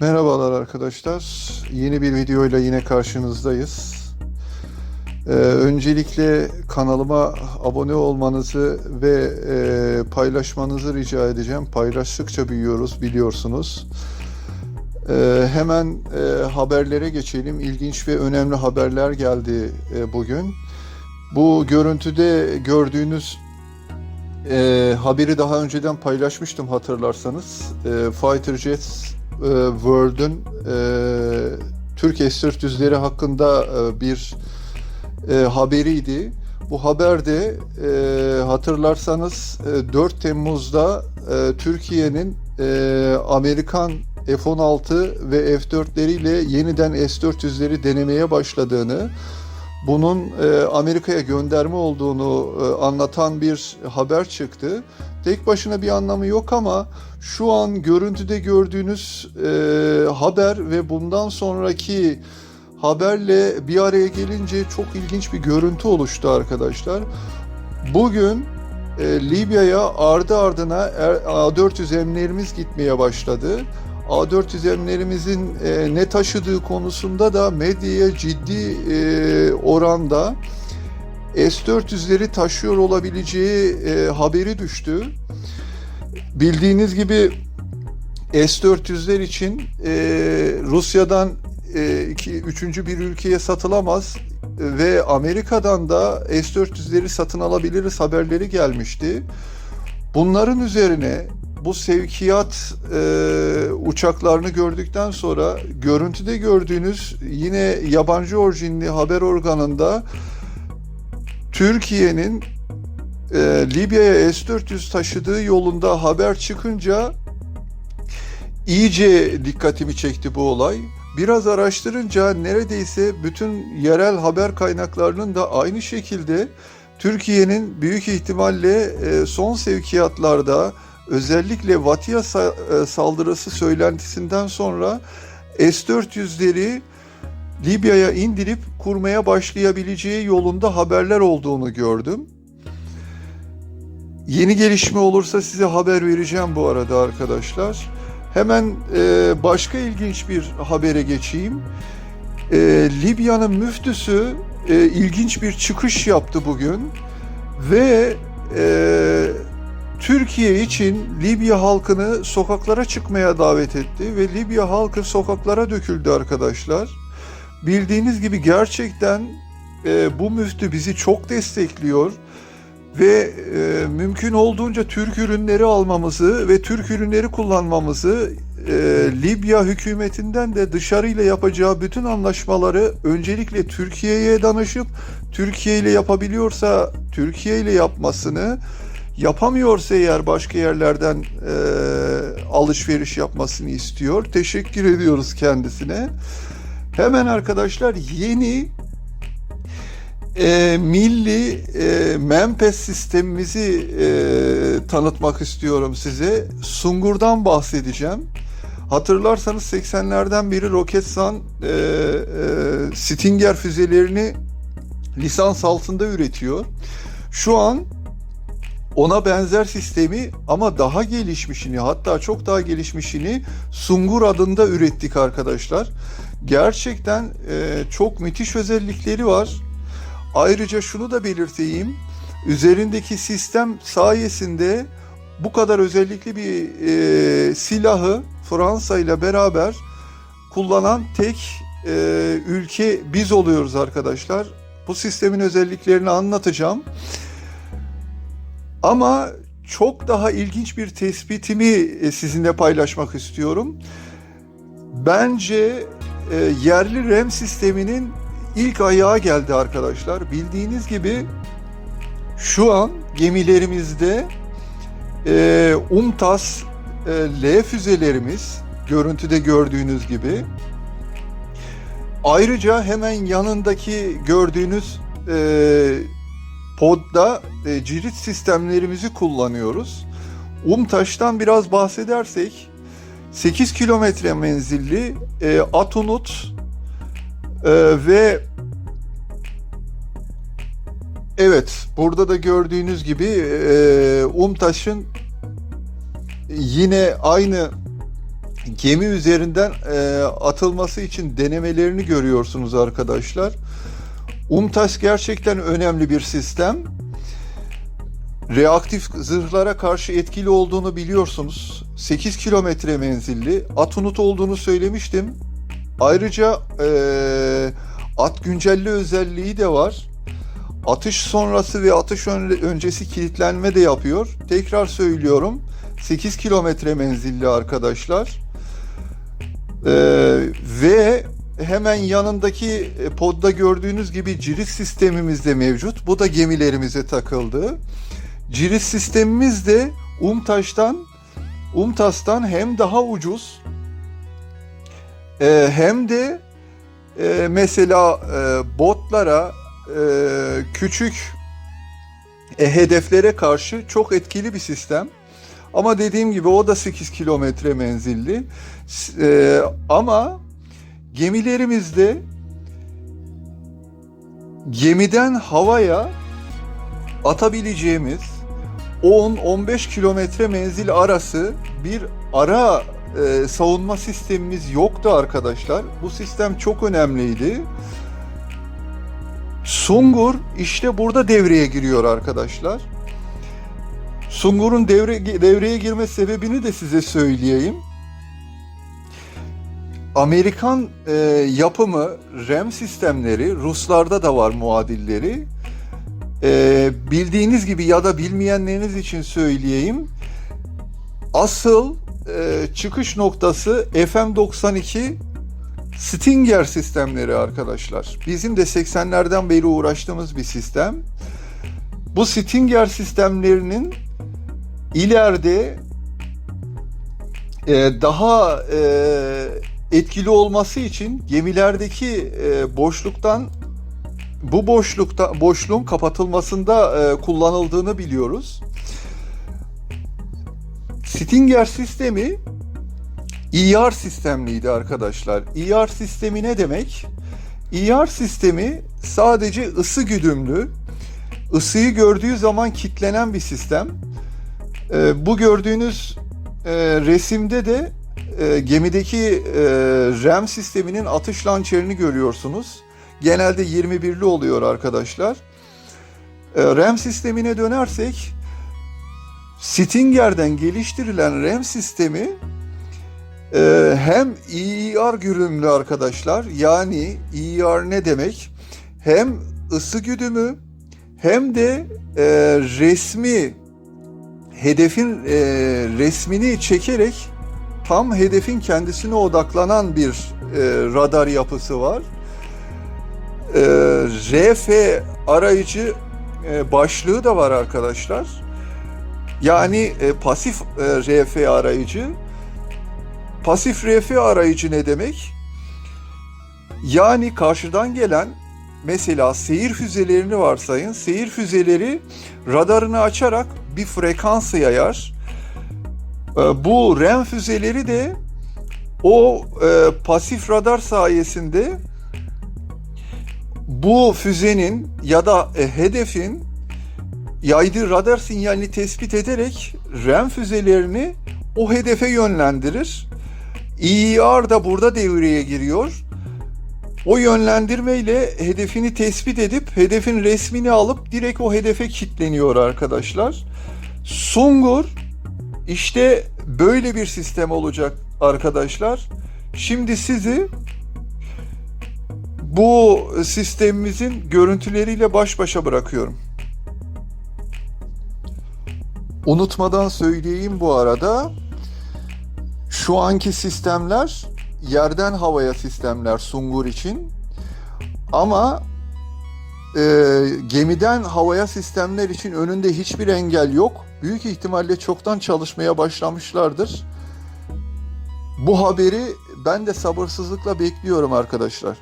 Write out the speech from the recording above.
Merhabalar arkadaşlar. Yeni bir videoyla yine karşınızdayız. Ee, öncelikle kanalıma abone olmanızı ve e, paylaşmanızı rica edeceğim. Paylaştıkça büyüyoruz biliyorsunuz. Ee, hemen e, haberlere geçelim. İlginç ve önemli haberler geldi e, bugün. Bu görüntüde gördüğünüz e, haberi daha önceden paylaşmıştım hatırlarsanız. E, Fighter Jets e, World'ün e, Türk S-400'leri hakkında e, bir e, haberiydi. Bu haberde e, hatırlarsanız e, 4 Temmuz'da e, Türkiye'nin e, Amerikan F-16 ve F-4'leriyle yeniden S-400'leri denemeye başladığını, bunun e, Amerika'ya gönderme olduğunu e, anlatan bir haber çıktı. Tek başına bir anlamı yok ama şu an görüntüde gördüğünüz e, haber ve bundan sonraki haberle bir araya gelince çok ilginç bir görüntü oluştu arkadaşlar. Bugün e, Libya'ya ardı ardına er- A400M'lerimiz gitmeye başladı. A400M'lerimizin e, ne taşıdığı konusunda da medyaya ciddi e, oranda S-400'leri taşıyor olabileceği e, haberi düştü. Bildiğiniz gibi S-400'ler için e, Rusya'dan e, iki, üçüncü bir ülkeye satılamaz ve Amerika'dan da S-400'leri satın alabiliriz haberleri gelmişti. Bunların üzerine bu sevkiyat e, uçaklarını gördükten sonra görüntüde gördüğünüz yine yabancı orijinli haber organında Türkiye'nin e, Libya'ya S-400 taşıdığı yolunda haber çıkınca iyice dikkatimi çekti bu olay. Biraz araştırınca neredeyse bütün yerel haber kaynaklarının da aynı şekilde Türkiye'nin büyük ihtimalle e, son sevkiyatlarda özellikle Vatia sa- e, saldırısı söylentisinden sonra S-400'leri Libya'ya indirip kurmaya başlayabileceği yolunda haberler olduğunu gördüm. Yeni gelişme olursa size haber vereceğim bu arada arkadaşlar. Hemen e, başka ilginç bir habere geçeyim. E, Libya'nın müftüsü e, ilginç bir çıkış yaptı bugün ve e, Türkiye için Libya halkını sokaklara çıkmaya davet etti ve Libya halkı sokaklara döküldü arkadaşlar. Bildiğiniz gibi gerçekten e, bu müftü bizi çok destekliyor ve e, mümkün olduğunca Türk ürünleri almamızı ve Türk ürünleri kullanmamızı e, Libya hükümetinden de dışarıyla yapacağı bütün anlaşmaları öncelikle Türkiye'ye danışıp Türkiye ile yapabiliyorsa Türkiye ile yapmasını yapamıyorsa eğer başka yerlerden e, alışveriş yapmasını istiyor. Teşekkür ediyoruz kendisine. Hemen arkadaşlar yeni e, milli e, Mempes sistemimizi e, tanıtmak istiyorum size. Sungur'dan bahsedeceğim. Hatırlarsanız 80'lerden beri Roketsan e, e, Stinger füzelerini lisans altında üretiyor. Şu an ona benzer sistemi ama daha gelişmişini hatta çok daha gelişmişini Sungur adında ürettik arkadaşlar. Gerçekten e, çok müthiş özellikleri var. Ayrıca şunu da belirteyim. Üzerindeki sistem sayesinde bu kadar özellikli bir e, silahı Fransa ile beraber kullanan tek e, ülke biz oluyoruz arkadaşlar. Bu sistemin özelliklerini anlatacağım. Ama çok daha ilginç bir tespitimi e, sizinle paylaşmak istiyorum. Bence e, yerli REM sisteminin ilk ayağı geldi arkadaşlar. Bildiğiniz gibi şu an gemilerimizde e, UMTAS e, L füzelerimiz görüntüde gördüğünüz gibi. Ayrıca hemen yanındaki gördüğünüz e, podda e, cirit sistemlerimizi kullanıyoruz. UMTAŞ'tan biraz bahsedersek 8 kilometre menzilli e, Atunut e, ve evet burada da gördüğünüz gibi e, UMTAŞ'ın yine aynı gemi üzerinden e, atılması için denemelerini görüyorsunuz arkadaşlar. UMTAS gerçekten önemli bir sistem. Reaktif zırhlara karşı etkili olduğunu biliyorsunuz. 8 kilometre menzilli. At unut olduğunu söylemiştim. Ayrıca e, at güncelli özelliği de var. Atış sonrası ve atış ön- öncesi kilitlenme de yapıyor. Tekrar söylüyorum. 8 kilometre menzilli arkadaşlar. Ee, ve hemen yanındaki e, podda gördüğünüz gibi cirit sistemimiz de mevcut. Bu da gemilerimize takıldı. Cirit sistemimiz de UMTAŞ'tan UMTAS'tan hem daha ucuz e, hem de e, mesela botlara küçük hedeflere karşı çok etkili bir sistem. Ama dediğim gibi o da 8 kilometre menzilli. Ama gemilerimizde gemiden havaya atabileceğimiz 10-15 kilometre menzil arası bir ara e, savunma sistemimiz yoktu arkadaşlar. Bu sistem çok önemliydi. Sungur işte burada devreye giriyor arkadaşlar. Sungur'un devre, devreye girme sebebini de size söyleyeyim. Amerikan e, yapımı RAM sistemleri, Ruslarda da var muadilleri. E, bildiğiniz gibi ya da bilmeyenleriniz için söyleyeyim. Asıl e, çıkış noktası FM92 Stinger sistemleri arkadaşlar. Bizim de 80'lerden beri uğraştığımız bir sistem. Bu Stinger sistemlerinin ileride e, daha e, etkili olması için gemilerdeki e, boşluktan bu boşlukta boşluğun kapatılmasında e, kullanıldığını biliyoruz. Stinger sistemi ER sistemliydi arkadaşlar. ER sistemi ne demek? ER sistemi sadece ısı güdümlü, ısıyı gördüğü zaman kitlenen bir sistem. Ee, bu gördüğünüz e, resimde de e, gemideki e, RAM sisteminin atış lançerini görüyorsunuz. Genelde 21'li oluyor arkadaşlar. E, RAM sistemine dönersek Stinger'den geliştirilen RAM sistemi e, hem EER güdümlü arkadaşlar. Yani EER ne demek? Hem ısı güdümü hem de e, resmi hedefin e, resmini çekerek tam hedefin kendisine odaklanan bir e, radar yapısı var. E, RF arayıcı e, başlığı da var arkadaşlar. Yani e, pasif e, RF arayıcı. Pasif RF arayıcı ne demek? Yani karşıdan gelen mesela seyir füzelerini varsayın. Seyir füzeleri radarını açarak bir frekansı yayar. E, Bu REM füzeleri de o e, pasif radar sayesinde bu füzenin ya da e, hedefin yaydığı radar sinyalini tespit ederek REM füzelerini o hedefe yönlendirir. EER da burada devreye giriyor. O yönlendirmeyle hedefini tespit edip hedefin resmini alıp direkt o hedefe kilitleniyor arkadaşlar. Sungur işte böyle bir sistem olacak arkadaşlar. Şimdi sizi bu sistemimizin görüntüleriyle baş başa bırakıyorum. Unutmadan söyleyeyim bu arada. Şu anki sistemler yerden havaya sistemler Sungur için. Ama e, gemiden havaya sistemler için önünde hiçbir engel yok. Büyük ihtimalle çoktan çalışmaya başlamışlardır. Bu haberi ben de sabırsızlıkla bekliyorum arkadaşlar.